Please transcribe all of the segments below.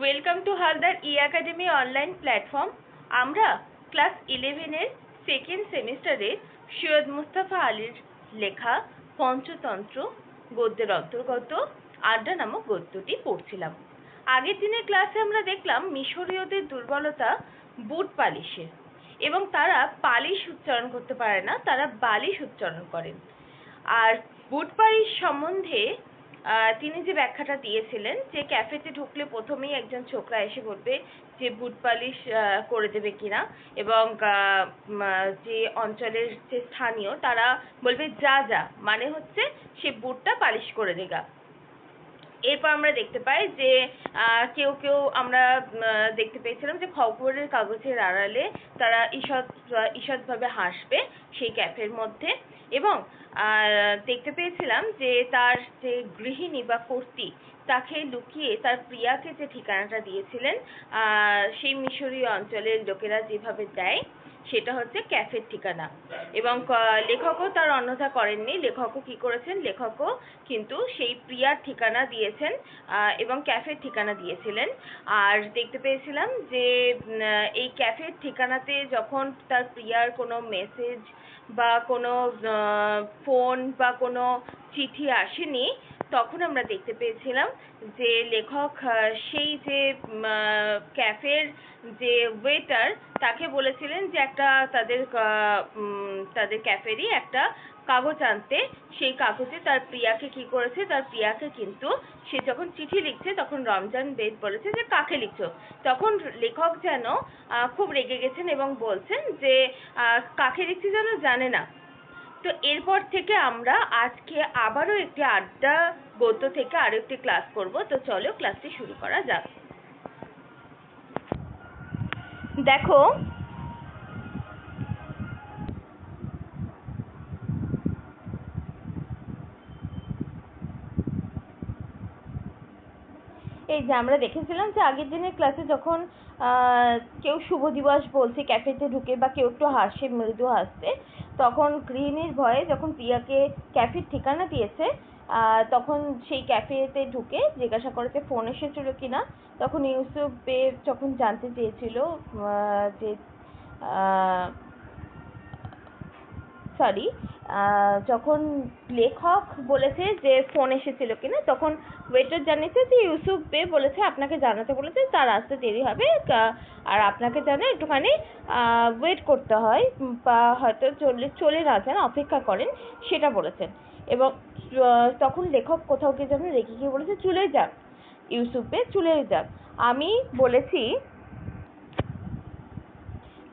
Welcome to Haldar E academy online platform আমরা class ইলেভেনের second সেমিস্টারের সৈয়দ মুস্তাফা আলীর লেখা পঞ্চতন্ত্র গদ্যের অন্তর্গত আড্ডা নামক গদ্যটি পড়ছিলাম। আগের দিনের ক্লাসে আমরা দেখলাম মিশরীয়দের দুর্বলতা বুট পালিশের এবং তারা পালিশ উচ্চারণ করতে পারে না, তারা বালিশ উচ্চারণ করেন আর বুট পালিশ সম্বন্ধে তিনি যে ব্যাখ্যাটা দিয়েছিলেন যে ক্যাফেতে ঢুকলে প্রথমেই একজন ছোকরা এসে বলবে যে বুট পালিশ করে দেবে কিনা এবং যে অঞ্চলের যে স্থানীয় তারা বলবে যা যা মানে হচ্ছে সে বুটটা পালিশ করে দেগা। এরপর আমরা দেখতে পাই যে কেউ কেউ আমরা দেখতে পেয়েছিলাম যে খবরের কাগজের আড়ালে তারা ঈষৎ, ঈষৎভাবে হাসবে সেই ক্যাফের মধ্যে। এবং দেখতে পেয়েছিলাম যে তার যে গৃহিণী বা কর্ত্রী তাকে লুকিয়ে তার প্রিয়াকে যে ঠিকানাটা দিয়েছিলেন সেই মিশরীয় অঞ্চলের লোকেরা যেভাবে দেয় সেটা হচ্ছে ক্যাফের ঠিকানা। এবং লেখকও তার অন্যথা করেননি। লেখকও কি করেছেন? লেখকও কিন্তু সেই প্রিয়ার ঠিকানা দিয়েছেন এবং ক্যাফের ঠিকানা দিয়েছিলেন। আর দেখতে পেয়েছিলাম যে এই ক্যাফের ঠিকানাতে যখন তার প্রিয়ার কোনো মেসেজ বা কোনো ফোন বা কোনো চিঠি আসেনি তখন আমরা দেখতে পেয়েছিলাম যে লেখক সেই যে ক্যাফের যে ওয়েটার তাকে বলেছিলেন যে একটা তাদের তাদের ক্যাফেরই একটা কাগজ আনতে। সেই কাগজে তার প্রিয়াকে কি করেছে? তার প্রিয়াকে কিন্তু সে যখন চিঠি লিখছে, তখন রমজান বেদ বলেছে যে, কাকে লিখছো? তখন লেখক যেন খুব রেগে গেছেন এবং বলছেন যে কাকে লিখছি যেন জানে না। তো এরপর থেকে আমরা আজকে আবারও একটি আড্ডা গদ্য থেকে আরও একটি ক্লাস করব। তো চলো ক্লাসটি শুরু করা যাক। দেখো এই যে আমরা দেখেছিলাম যে আগের দিনের ক্লাসে যখন কেউ শুভ দিবস বলছে ক্যাফেতে ঢুকে বা কেউ একটু হাসে, মৃদু হাসছে, তখন গৃহিণীর ভয়ে যখন প্রিয়াকে ক্যাফের ঠিকানা দিয়েছে তখন সেই ক্যাফেতে ঢুকে জিজ্ঞাসা করেছে ফোন এসেছিল কিনা তখন ইউসুফ যখন জানতে চেয়েছিল যে সরি যখন লেখক বলেছে যে ফোন এসেছিল কিনা, তখন ওয়েটার জানিয়েছে যে ইউসুফ বে বলেছে, আপনাকে জানাতে বলেছে, তার আসতে দেরি হবে আর আপনাকে যেন একটুখানি ওয়েট করতে হয় বা হয়তো চলে চলে না যান, অপেক্ষা করেন, সেটা বলেছেন এবং তখন লেখক কোথাও গিয়ে যেন রেখে গিয়ে বলেছে, চলে যান, ইউসুফ বে চলে যান। আমি বলেছি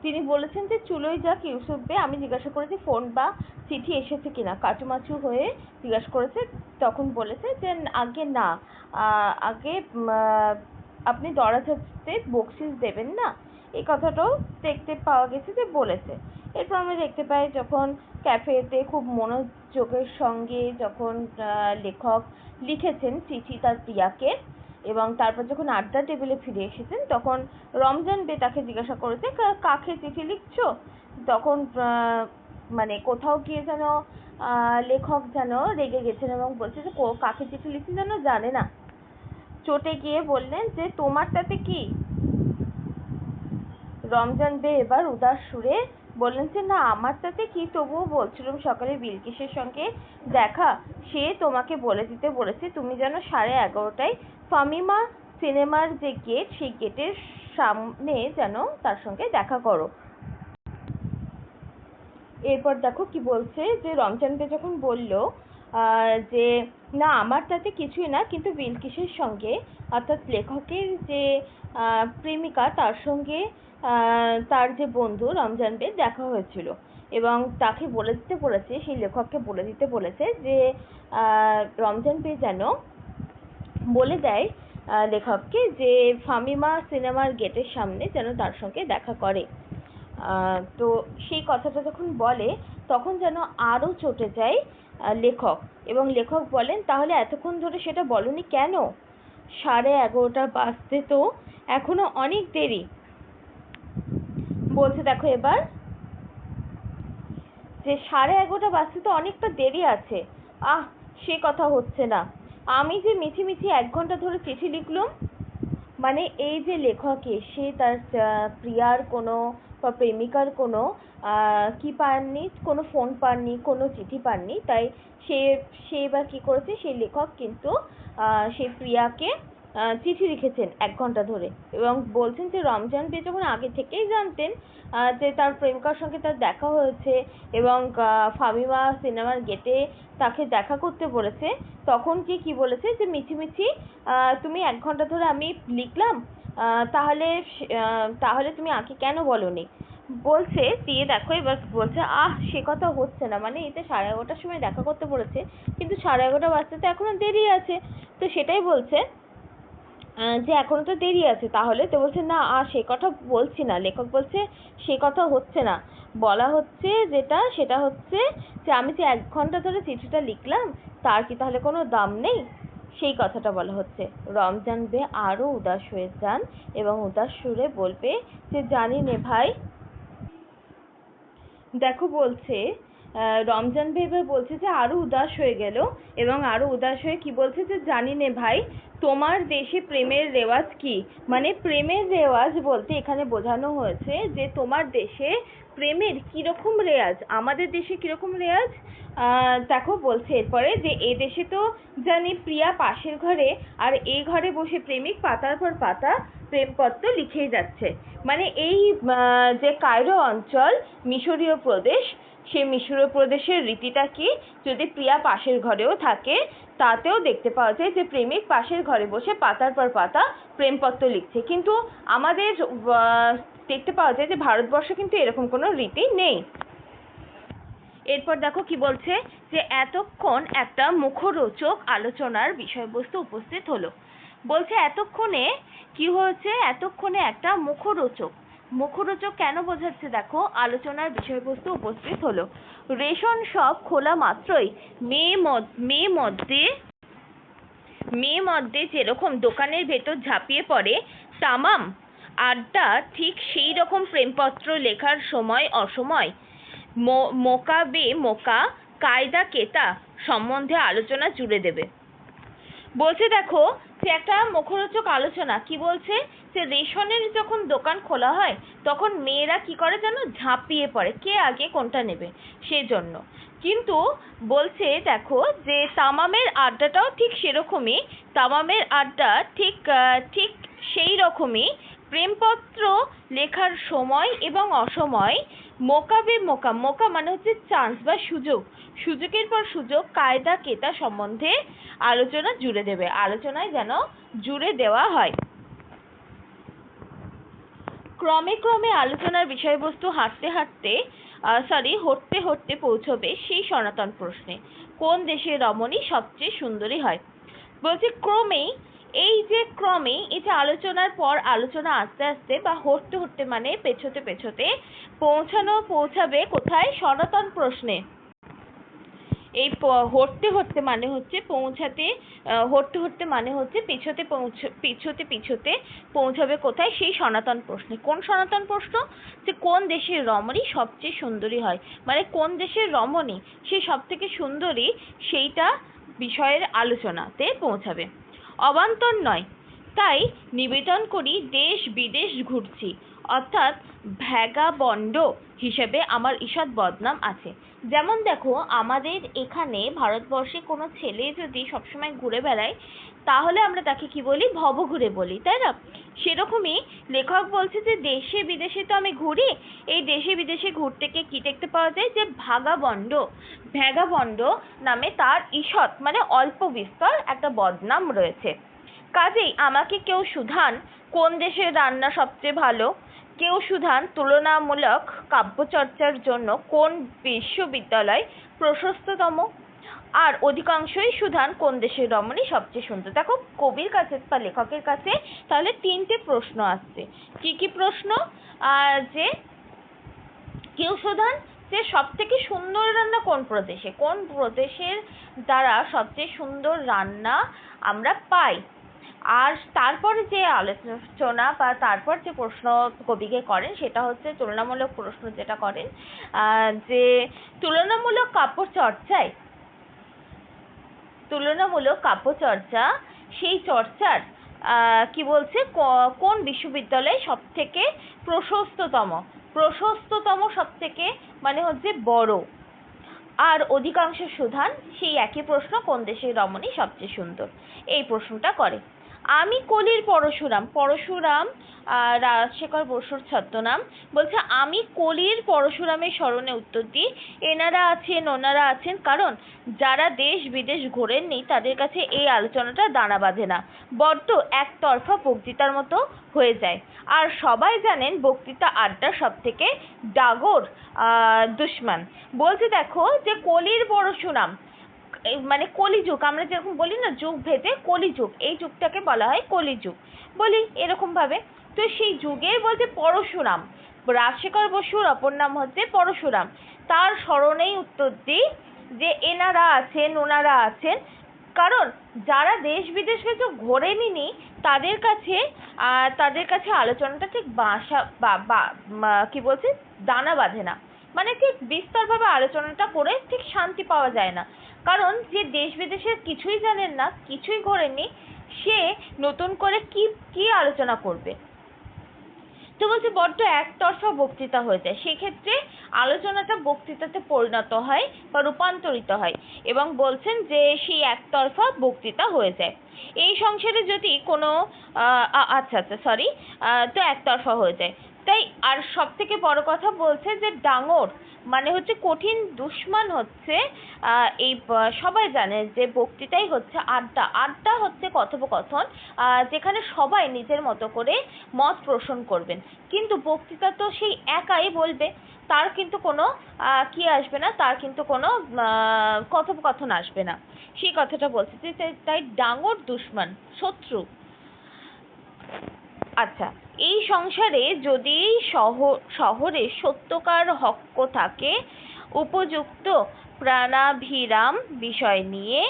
তিনি বলেছেন যে চুলোই যাক ইউসুফ বে আমি জিজ্ঞাসা করেছি, ফোন বা চিঠি এসেছে কিনা? কাচুমাচু হয়ে জিজ্ঞাসা করেছে, তখন বলেছে যে, আগে না আগে আপনি দরাজাতে বকশিস দেবেন না? এই কথাটাও দেখতে পাওয়া গেছে যে, বলেছে। এরপর আমরা দেখতে পাই যখন ক্যাফেতে খুব মনোযোগের সঙ্গে যখন লেখক লিখেছেন চিঠি তার প্রিয়াকে এবং তারপর যখন আড্ডা টেবিলে ফিরে এসেছেন, তখন রমজান বে তাকে জিজ্ঞাসা করেছে কাকে চিঠি লিখছো? তখন মানে কোথাও গিয়ে যেন লেখক যেন রেগে গেছেন এবং বলছে যে কাকে চিঠি লিখছি যেন জানে না। চটে গিয়ে বললেন যে, তোমারটাতে কি? রমজান বে এবার উদাস সুরে বললেন যে, না আমারটাতে কি? তবুও বলছিলাম, সকালে বিলকিসের সঙ্গে দেখা। সে তোমাকে বলে দিতে বলেছে, তুমি যেন সাড়ে এগারোটায় ফামিমা সিনেমার যে গেট, সেই গেটের সামনে যেন তার সঙ্গে দেখা করো। এরপর দেখো কি বলছে যে, রমজানকে যখন বলল যে, না, আমার তাতে কিছুই না, কিন্তু বিলকিসের সঙ্গে, অর্থাৎ লেখকের যে প্রেমিকা, তার সঙ্গে তার যে বন্ধু রমজান বে দেখা হয়েছিল এবং তাকে বলে দিতে বলেছে, সেই লেখককে বলে দিতে বলেছে যে রমজান বে যেন বলে দেয় লেখককে যে ফামিমা সিনেমার গেটের সামনে যেন তার সঙ্গে দেখা করে। তো সেই কথাটা যখন বলে, তখন যেন আরও চটে যায় লেখক। এবং লেখক বলেন, তাহলে এতক্ষণ ধরে সেটা বলনি কেন? সাড়ে এগারোটা বাজতে তো এখনও অনেক দেরি। বলছে দেখো এবার যে সাড়ে এগারোটা বাজতে তো অনেকটা দেরি আছে। আহ, সে কথা হচ্ছে না। আমি যে মিছিমিছি এক ঘণ্টা ধরে চিঠি লিখলুম মানে এই যে লেখকে সে তার প্রিয়ার কোনো বা প্রেমিকার কোনো কি পাননি, কোনো ফোন পাননি, কোনো চিঠি পাননি, তাই সে সে এবার কি করেছে, সেই লেখক কিন্তু সেই প্রিয়াকে চিঠি লিখেছেন এক ঘণ্টা ধরে এবং বলছেন যে রমজান বে যখন আগে থেকেই জানতেন যে তার প্রেমিকার সঙ্গে তার দেখা হয়েছে এবং ফামিমা সিনেমার গেটে তাকে দেখা করতে বলেছে। তখন কি কি বলেছে যে মিছিমিছি তুমি এক ঘণ্টা ধরে আমি লিখলাম তাহলে তাহলে তুমি আঁকে কেন বলনি? বলছে, দিয়ে দেখো, এবার বলছে, আহ, সে কথা হচ্ছে না। মানে এতে সাড়ে এগারোটার সময় দেখা করতে বলেছে, কিন্তু সাড়ে এগারোটা বাজতে তো এখনও দেরি আছে। তো সেটাই বলছে যে এখনও তো দেরি আছে, তাহলে তো বলছে, না, আর সে কথা বলছি না। লেখক বলছে, সে কথা হচ্ছে না। বলা হচ্ছে যেটা, সেটা হচ্ছে যে, আমি যে এক ঘণ্টা ধরে চিঠিটা লিখলাম, তার কি তাহলে কোনো দাম নেই? সেই কথাটা বলা হচ্ছে। রমজান বে আরও উদাস হয়ে যান এবং উদাস সুরে বলবে যে, জানি নে ভাই। দেখো বলছে রমজান ভেবে বলছে যে আরও উদাস হয়ে গেল এবং আরও উদাস হয়ে কি বলছে যে, জানি নে ভাই, তোমার দেশে প্রেমের রেওয়াজ কি? মানে প্রেমের রেওয়াজ বলতে এখানে বোঝানো হয়েছে যে, তোমার দেশে প্রেমের কীরকম রেওয়াজ? আমাদের দেশে কীরকম রেওয়াজ? দেখো বলছে এরপরে যে, এ দেশে তো জানি প্রিয়া পাশের ঘরে আর এই ঘরে বসে প্রেমিক পাতার পর পাতা প্রেমপত্র লিখেই যাচ্ছে। মানে এই যে কায়রো অঞ্চল, মিশরীয় প্রদেশ সেই মিশরীয় প্রদেশের রীতিটা কি? যদি প্রিয়া পাশের ঘরেও থাকে, তাতেও দেখতে পাওয়া যায় যে প্রেমিক পাশের ঘরে বসে পাতার পর পাতা প্রেমপত্র লিখছে। কিন্তু আমাদের দেখতে পাওয়া যায় যে ভারতবর্ষে কিন্তু এরকম কোনো রীতি নেই। এরপর দেখো কি বলছে যে এতক্ষণ একটা মুখরোচক আলোচনার বিষয়বস্তু উপস্থিত হলো। বলছে, এতক্ষণে কি হয়েছে? এতক্ষণে একটা মুখরোচক মুখরোচক কেন বোঝাচ্ছে দেখো? আলোচনার বিষয়বস্তু উপস্থিত হলো। রেশন শপ খোলা মাত্রই। মেয়ে মদ মেয়ে মধ্যে মেয়ে মধ্যে যেরকম দোকানের ভেতর ঝাঁপিয়ে পড়ে, তামাম আড্ডা ঠিক সেই রকম প্রেমপত্র লেখার সময় অসময়। মো- মোকা বে মোকা, কায়দা কেতা সম্বন্ধে আলোচনা জুড়ে দেবে। বলছে, দেখো যে একটা মুখরোচক আলোচনা। কি বলছে? যে রেশনের যখন দোকান খোলা হয়, তখন মেয়েরা কি করে যেন ঝাঁপিয়ে পড়ে। কে আগে কোনটা নেবে? সেজন্য। কিন্তু বলছে, দেখো, যে তামামের আড্ডাটাও ঠিক সেরকমই। তামামের আড্ডা ঠিক ঠিক সেই রকমই। প্রেমপত্র লেখার সময় এবং অসময় মোকাবে মোকা মোকা মানে হচ্ছে চান্স বা সুযোগ। সুযোগের পর সুযোগ কায়দা কেতা সম্বন্ধে আলোচনা জুড়ে দেবে। আলোচনায় যেন জুড়ে দেওয়া হয়। ক্রমে ক্রমে আলোচনার বিষয়বস্তু হাঁটতে হাঁটতে সরি হটতে হটতে পৌঁছবে সেই সনাতন প্রশ্নে। কোন দেশের রমণী সবচেয়ে সুন্দরী হয়? বলছে ক্রমেই এই যে ক্রমে যে আলোচনার পর আলোচনা আস্তে আস্তে বা হটতে হটতে মানে পেছোতে পেছোতে পৌঁছানো পৌঁছাবে কোথায়? সনাতন প্রশ্নে। এই হটতে হটতে মানে হচ্ছে পৌঁছাতে আহ, হটতে হটতে মানে হচ্ছে পিছোতে পৌঁছ পিছোতে পিছোতে পৌঁছাবে কোথায়? সেই সনাতন প্রশ্নে। কোন সনাতন প্রশ্ন? যে কোন দেশের রমণী সবচেয়ে সুন্দরী হয়? মানে কোন দেশের রমণী সে সব থেকে সুন্দরী? সেইটা বিষয়ের আলোচনাতে পৌঁছাবে। অবান্তর নয়। তাই নিবেদন করি দেশ বিদেশ ঘুরছি। অর্থাৎ ভ্যাগাবন্ড হিসেবে আমার ঈষৎ বদনাম আছে। যেমন দেখো, আমাদের এখানে ভারতবর্ষে কোনো ছেলে যদি সবসময় ঘুরে বেড়ায়, তাহলে আমরা তাকে কি বলি? ভব ঘুরে বলি, তাই না? সেরকমই লেখক বলছে যে, দেশে বিদেশে তো আমি ঘুরি, এই দেশে বিদেশে ঘুরতে গিয়ে কি দেখতে পাওয়া যায়? যে ভাগাবন্ড ভ্যাগাবন্ড নামে তার ঈষৎ মানে অল্প বিস্তর একটা বদনাম রয়েছে। কাজেই আমাকে কেউ সুধান কোন দেশের রান্না সবচেয়ে ভালো? কেউ সুধান তুলনামূলক কাব্যচর্চার জন্য কোন বিশ্ববিদ্যালয় প্রশস্ততম? আর অধিকাংশই সুধান কোন দেশের রমণী সবচেয়ে সুন্দর? দেখো, কবির কাছে বা লেখকের কাছে তাহলে তিনটে প্রশ্ন আসছে। কি কি প্রশ্ন? যে কেউ সুধান যে সব থেকে সুন্দর রান্না কোন প্রদেশে? কোন প্রদেশের দ্বারা সবচেয়ে সুন্দর রান্না আমরা পাই? আর তারপরে যে আলোচনা বা তারপর যে প্রশ্ন কবিকে করেন, সেটা হচ্ছে তুলনামূলক প্রশ্ন যেটা করেন যে তুলনামূলক কাব্য চর্চায় তুলনামূলক কাব্য চর্চা সেই চর্চার কি বলছে কোন বিশ্ববিদ্যালয় সব থেকে প্রশস্ততম? প্রশস্ততম সব থেকে মানে হচ্ছে বড়। আর অধিকাংশ সুধান সেই একই প্রশ্ন কোন দেশের রমণী সবচেয়ে সুন্দর? এই প্রশ্নটা করে। আমি কলির পরশুরাম পরশুরাম রাজশেখর বসুর ছদ্মনাম। বলছে, আমি কলির পরশুরামের স্মরণে উত্তর দিই। এনারা আছেন, ওনারা আছেন, কারণ যারা দেশ বিদেশ ঘোরেননি, তাদের কাছে এই আলোচনাটা দাঁড়া বাঁধে না। বড্ড একতরফা বক্তৃতার মতো হয়ে যায়। আর সবাই জানেন, বক্তৃতা আড্ডা সব থেকে ডাগর দুশ্মন। বলছে, দেখো যে কলির পরশুরাম এই মানে কলিযুগ, আমরা যেরকম বলি না যুগ ভেদে কলিযুগ, এই যুগটাকে বলা হয় কলিযুগ। বলি এরকম ভাবে, তো সেই যুগের বলতে পরশুরাম, রাজশেখর বসুর অপর নাম হচ্ছে পরশুরাম। তার স্মরণেই উত্তর দিই যে এনারা আছেন, ওনারা আছেন। কারণ যারা দেশ বিদেশ কিছু ঘোরেনি তাদের কাছে তাদের কাছে আলোচনাটা ঠিক বাসা, বা, বা- কি বলছে? দানা বাঁধে না। মানে ঠিক বিস্তরভাবে আলোচনাটা করে ঠিক শান্তি পাওয়া যায় না। কারণ যে দেশ বিদেশের কিছুই জানেন না, কিছুই ঘোরেননি সে নতুন করে কি কি আলোচনা করবে? তো বলছে বড্ড একতরফা বক্তৃতা হয়ে যায়। সেক্ষেত্রে আলোচনাটা বক্তৃতাতে পরিণত হয় বা রূপান্তরিত হয় এবং বলছেন যে সেই একতরফা বক্তৃতা হয়ে যায়। এই সংসারে যদি কোনো আচ্ছা আচ্ছা সরি তো একতরফা হয়ে যায়। তাই আর সব থেকে বড় কথা বলছে যে ডাঙর মানে হচ্ছে কঠিন দুশ্মন হচ্ছে এই সবাই জানে যে বক্তৃতাই হচ্ছে আড্ডা। আড্ডা হচ্ছে কথোপকথন যেখানে সবাই নিজের মতো করে মত পোষণ করবেন। কিন্তু বক্তৃতা তো সেই একাই বলবে, তার কিন্তু কোনো কি আসবে না, তার কিন্তু কোনো কথোপকথন আসবে না। সেই কথাটা বলছে যে তাই ডাঙর দুশ্মন, শত্রু। আচ্ছা এই সংসারে যদি শহর শহরে সত্যকার হক্ক থাকে, উপযুক্ত প্রাণাভিরাম বিষয় নিয়ে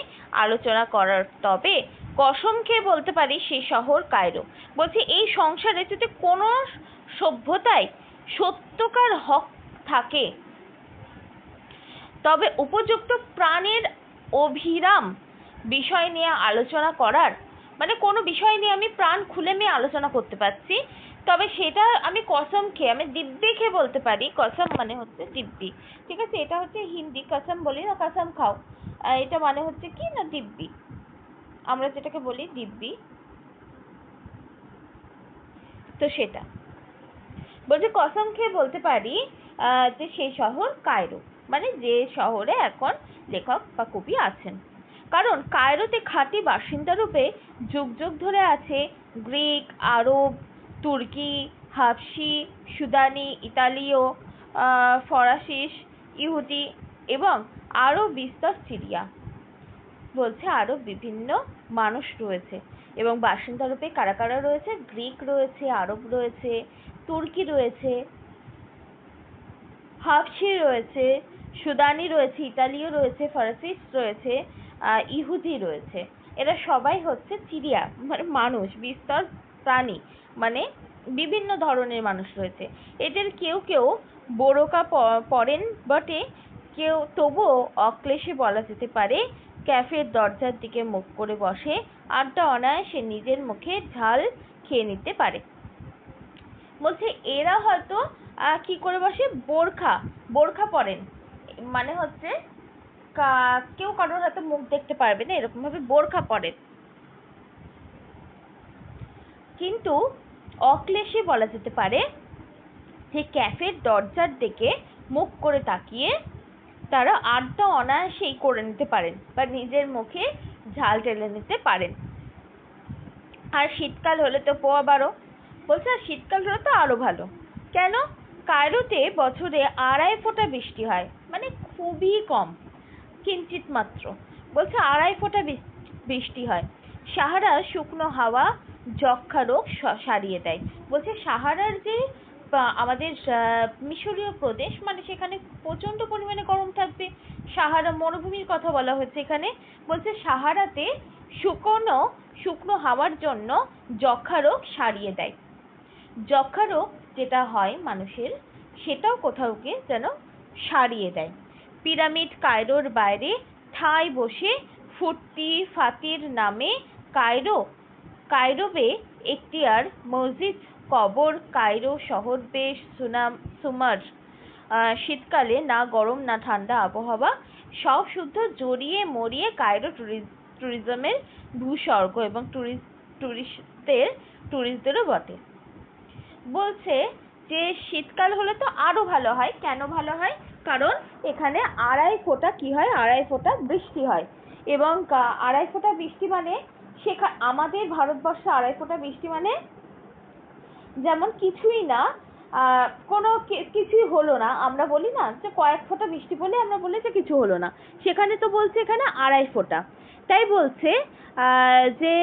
আলোচনা করার, তবে কসম খেয়ে বলতে পারি সেই শহর কায়রো। বলছে এই সংসারে যদি কোনো সভ্যতায় সত্যকার হক থাকে, তবে উপযুক্ত প্রাণের অভিরাম বিষয় নিয়ে আলোচনা করার মানে কোনো বিষয় নিয়ে আমি প্রাণ খুলে আমি আলোচনা করতে পারছি। তবে সেটা আমি কসম খেয়ে, আমি দিব্যি খেয়ে বলতে পারি। কসম মানে হচ্ছে দিব্যি। ঠিক আছে? এটা হচ্ছে হিন্দি কসম বলি না, কসম খাও। এটা মানে হচ্ছে কি না, দিব্যি? আমরা যেটাকে বলি দিব্যি। তো সেটা। বলছে কসম খেয়ে বলতে পারি যে সেই শহর কায়রো। মানে যে শহরে এখন লেখক বা কবি আছেন। কারণ কায়রোতে খাঁটি বাসিন্দা রূপে যুগ যুগ ধরে আছে গ্রিক, আরব, তুর্কি হাবশি সুদানি, ইতালীয় ফরাসিস ইহুদি এবং আরও বিস্তর সিরিয়া বলছে আরও বিভিন্ন মানুষ রয়েছে। এবং বাসিন্দা রূপে কারা কারা রয়েছে? গ্রিক রয়েছে, আরব রয়েছে, তুর্কি রয়েছে হাবশি রয়েছে, সুদানি রয়েছে, ইতালীয় রয়েছে, ফরাসিস রয়েছে আহ, ইহুদি রয়েছে। এরা সবাই হচ্ছে চিরিয়া মানে মানুষ বিস্তর প্রাণী মানে বিভিন্ন ধরনের মানুষ রয়েছে। এদের কেউ কেউ বোরকা পরেন বটে কেউ তবুও অক্লেশে বলা যেতে পারে ক্যাফের দরজার দিকে মুখ করে বসে আড্ডা অনায়াসে নিজের মুখে ঝাল খেয়ে নিতে পারে। বলছে এরা হয়তো আহ, কি করে বসে? বোরখা বোরখা পরেন। মানে হচ্ছে কেউ কারোর হয়তো মুখ দেখতে পারবে না এরকম ভাবে বোরখা পরেন কিন্তু অক্লেশে বলা যেতে পারে যে ক্যাফের দরজার দিকে মুখ করে তাকিয়ে তারা আড্ডা অনায়াসেই করে নিতে পারেন বা নিজের মুখে ঝাল ঢেলে নিতে পারেন। আর শীতকাল হলে তো পোয়া বারো। বলছে, আর শীতকাল হলে তো আরও ভালো। কেন? কায়রোতে বছরে আড়াই ফোঁটা বৃষ্টি হয় মানে খুবই কম। কিঞ্চিত মাত্র। বলছে আড়াই ফোঁটা বৃষ- বৃষ্টি হয়। সাহারা শুকনো হাওয়া যক্ষা রোগ সারিয়ে দেয়। বলছে সাহারার যে আমাদের আহ, মিশরীয় প্রদেশ মানে সেখানে প্রচণ্ড পরিমাণে গরম থাকবে। সাহারা মরুভূমির কথা বলা হয়েছে এখানে। বলছে সাহারাতে শুকনো শুকনো হাওয়ার জন্য যক্ষা রোগ সারিয়ে দেয়। যক্ষা রোগ যেটা হয় মানুষের সেটাও কোথাও গিয়ে যেন সারিয়ে দেয়। পিরামিড কায়রোর বাইরে ঠায় বসে ফুর্তি ফাতির নামে কায়রো। কায়রোবে এখতিয়ার, মসজিদ, কবর, কায়রো শহর বেশ সুনাম, সুমার। শীতকালে না গরম, না ঠান্ডা আবহাওয়া, সব শুদ্ধ জড়িয়ে মরিয়ে কায়রো ট্যুরিজ ট্যুরিজমের ভূস্বর্গ এবং ট্যুরিস্ট ট্যুরিস্টদের ট্যুরিস্টদেরও বটে। বলছে যে, শীতকাল হলে তো আরও ভালো হয়। কেন ভালো হয়? কারণ এখানে আড়াই ফোঁটা কি হয়? আড়াই ফোঁটা বৃষ্টি হয়। এবং আড়াই ফোঁটা বৃষ্টি মানে সেখা আমাদের ভারতবর্ষে আড়াই ফোঁটা বৃষ্টি মানে যেমন কিছুই না কোনো কিছুই হলো না। আমরা বলি না যে কয়েক ফোঁটা বৃষ্টি পড়লে আমরা বলি যে কিছু হলো না। সেখানে তো বলছে এখানে আড়াই ফোঁটা। তাই বলছে যে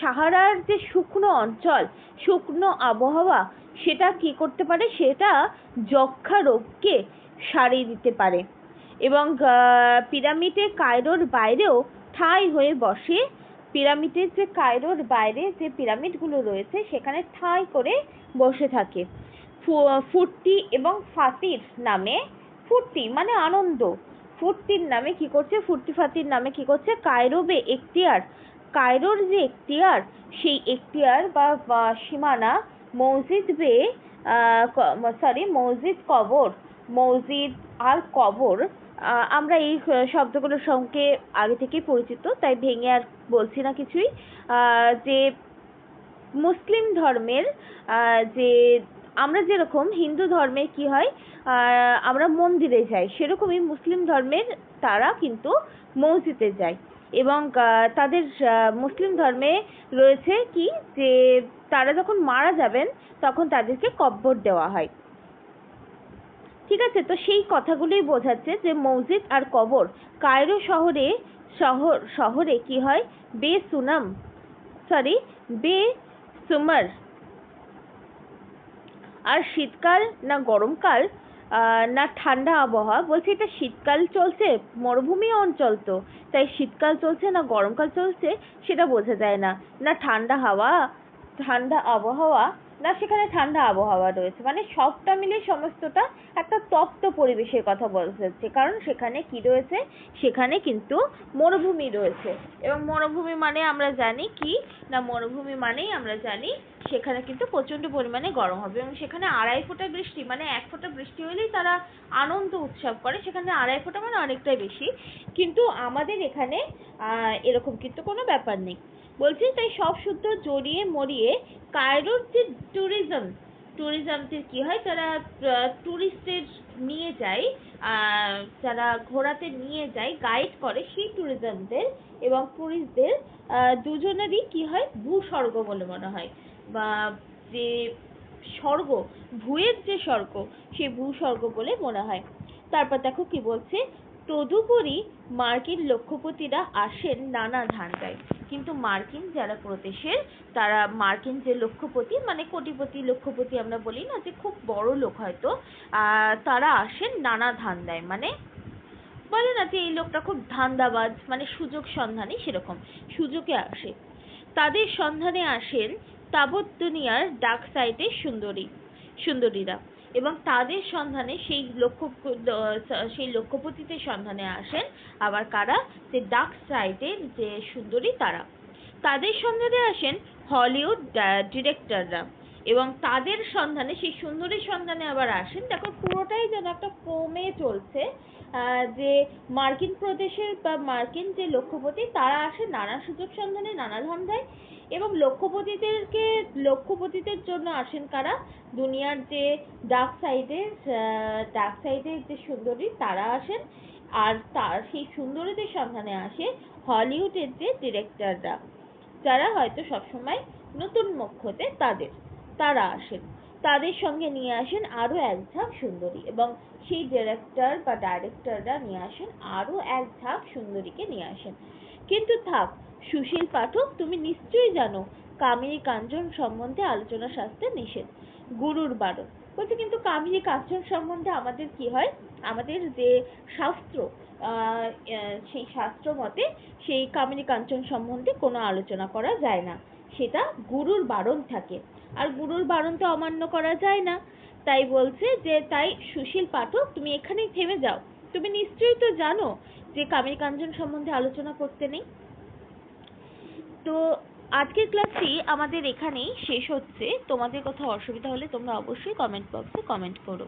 সাহারার যে শুকনো অঞ্চল, শুকনো আবহাওয়া, সেটা কি করতে পারে? সেটা যক্ষা রোগকে সারিয়ে দিতে পারে। এবং পিরামিডে কায়রোর বাইরেও ঠাঁই হয়ে বসে। পিরামিডের যে কায়রোর বাইরে যে পিরামিডগুলো রয়েছে, সেখানে ঠাঁই করে বসে থাকে। ফুর্তি এবং ফাতির নামে, ফুর্তি মানে আনন্দ। ফুর্তির নামে কি করছে? ফুর্তি ফাতির নামে কি করছে? কায়রোবে এখতিয়ার। কায়রোর যে এখতিয়ার, সেই এখতিয়ার বা সীমানা মসজিদ বে সরি, মসজিদ কবর। মসজিদ আর কবর আমরা এই শব্দগুলোর সঙ্গে আগে থেকেই পরিচিত, তাই ভেঙে আর বলছি না কিছুই। যে মুসলিম ধর্মের যে আমরা যেরকম হিন্দু ধর্মে কি হয় আমরা মন্দিরে যাই, সেরকমই মুসলিম ধর্মের তারা কিন্তু মসজিদে যায়। এবং তাদের মুসলিম ধর্মে রয়েছে কি, যে তারা যখন মারা যাবেন, তখন তাদেরকে কব্বর দেওয়া হয়। ঠিক আছে? তো সেই কথাগুলোই বোঝাচ্ছে যে মসজিদ আর কবর কায়রো শহরে, শহর, শহরে কি হয়? বে সুনাম সরি বে সুমার। আর শীতকাল না গরমকাল না ঠান্ডা আবহাওয়া, বলছে এটা শীতকাল চলছে, মরুভূমি অঞ্চল তো। তাই শীতকাল চলছে না গরমকাল চলছে, সেটা বোঝা যায় না। না ঠান্ডা হাওয়া, ঠান্ডা আবহাওয়া না সেখানে ঠান্ডা আবহাওয়া রয়েছে। মানে সবটা মিলে সমস্তটা একটা তপ্ত পরিবেশের কথা বলতে হচ্ছে কারণ সেখানে কি রয়েছে? সেখানে কিন্তু মরুভূমি রয়েছে। এবং মরুভূমি মানে আমরা জানি কি? না মরুভূমি মানেই আমরা জানি সেখানে কিন্তু প্রচণ্ড পরিমাণে গরম হবে। এবং সেখানে আড়াই ফোঁটা বৃষ্টি মানে এক ফোঁটা বৃষ্টি হলেই তারা আনন্দ উৎসব করে। সেখানে আড়াই ফোঁটা মানে অনেকটাই বেশি। কিন্তু আমাদের এখানে আহ, এরকম কিন্তু কোনো ব্যাপার নেই। বলছি, তাই সব শুদ্ধ জড়িয়ে মরিয়ে কায়রোর যে ট্যুরিজম ট্যুরিজমদের কি হয়, তারা ট্যুরিস্টের নিয়ে যায় যারা ঘোরাতে নিয়ে যায় গাইড করে সেই ট্যুরিজমদের এবং ট্যুরিস্টদের দুজনেরই কি হয়, ভূস্বর্গ বলে মনে হয়। বা যে স্বর্গ, ভূয়ের যে স্বর্গ, সেই ভূস্বর্গ বলে মনে হয়। তারপর দেখো কি বলছে তদুপরি মার্কিন লক্ষ্যপতিরা আসেন নানা ধান্দায়। কিন্তু মার্কিন যারা প্রদেশের তারা মার্কিন যে লক্ষ্যপতি মানে কোটিপতি লক্ষ্যপতি আমরা বলি না যে খুব বড় লোক হয়তো আহ, তারা আসেন নানা ধান্দায়। মানে বলে না যে এই লোকটা খুব ধান্দাবাজ মানে সুযোগ সন্ধানী সেরকম সুযোগে আসে। তাদের সন্ধানে আসেন তাবৎ দুনিয়ার ডাক সাইডে সুন্দরী সুন্দরীরা। এবং তাদের সন্ধানে সেই লক্ষ্য সেই লক্ষ্যপতিদের সন্ধানে আসেন আবার কারা? যে ডাক সাইডের যে সুন্দরী তারা। তাদের সন্ধানে আসেন হলিউড ডিরেক্টররা এবং তাদের সন্ধানে সেই সুন্দরীর সন্ধানে আবার আসেন। দেখো পুরোটাই যেন একটা ক্রমে চলছে আহ, যে মার্কিন প্রদেশের বা মার্কিন যে লক্ষ্যপতি তারা আসে নানা সুযোগ সন্ধানে নানা ধান্দায়। এবং লক্ষ্যপতিদেরকে, লক্ষ্যপতিদের জন্য আসেন কারা? দুনিয়ার যে ডার্ক সাইডের ডার্ক সাইডের যে সুন্দরী, তারা আসেন। আর তার, সেই সুন্দরীদের সন্ধানে আসে হলিউডের যে ডিরেক্টররা যারা হয়তো সবসময় নতুন মুখ হতে তাদের, তারা আসেন। তাদের সঙ্গে নিয়ে আসেন আরও এক ঝাঁক সুন্দরী এবং সেই ডিরেক্টর বা ডাইরেক্টররা নিয়ে আসেন, আরও এক ঝাঁক সুন্দরীকে নিয়ে আসেন। কিন্তু থাক সুশীল পাঠক তুমি নিশ্চয়ই জানো কামিনী কাঞ্চন সম্বন্ধে আলোচনা শাস্ত্রে নিষেধ গুরুর বারণ। বলছে কিন্তু কামিনী কাঞ্চন সম্বন্ধে আমাদের কি হয়? আমাদের যে শাস্ত্র আহ, সেই শাস্ত্র মতে সেই কামিনী কাঞ্চন সম্বন্ধে কোনো আলোচনা করা যায় না। সেটা গুরুর বারণ থাকে। আর গুরুর বারণ তো অমান্য করা যায় না। তাই বলছে যে তাই সুশীল পাঠক তুমি এখানেই থেমে যাও। তুমি নিশ্চয়ই তো জানো যে কামিনী কাঞ্চন সম্বন্ধে আলোচনা করতে নেই। তো আজকের ক্লাসটি আমাদের এখানেই শেষ হচ্ছে। তোমাদের কোথাও অসুবিধা হলে তোমরা অবশ্যই কমেন্ট বক্সে কমেন্ট করো।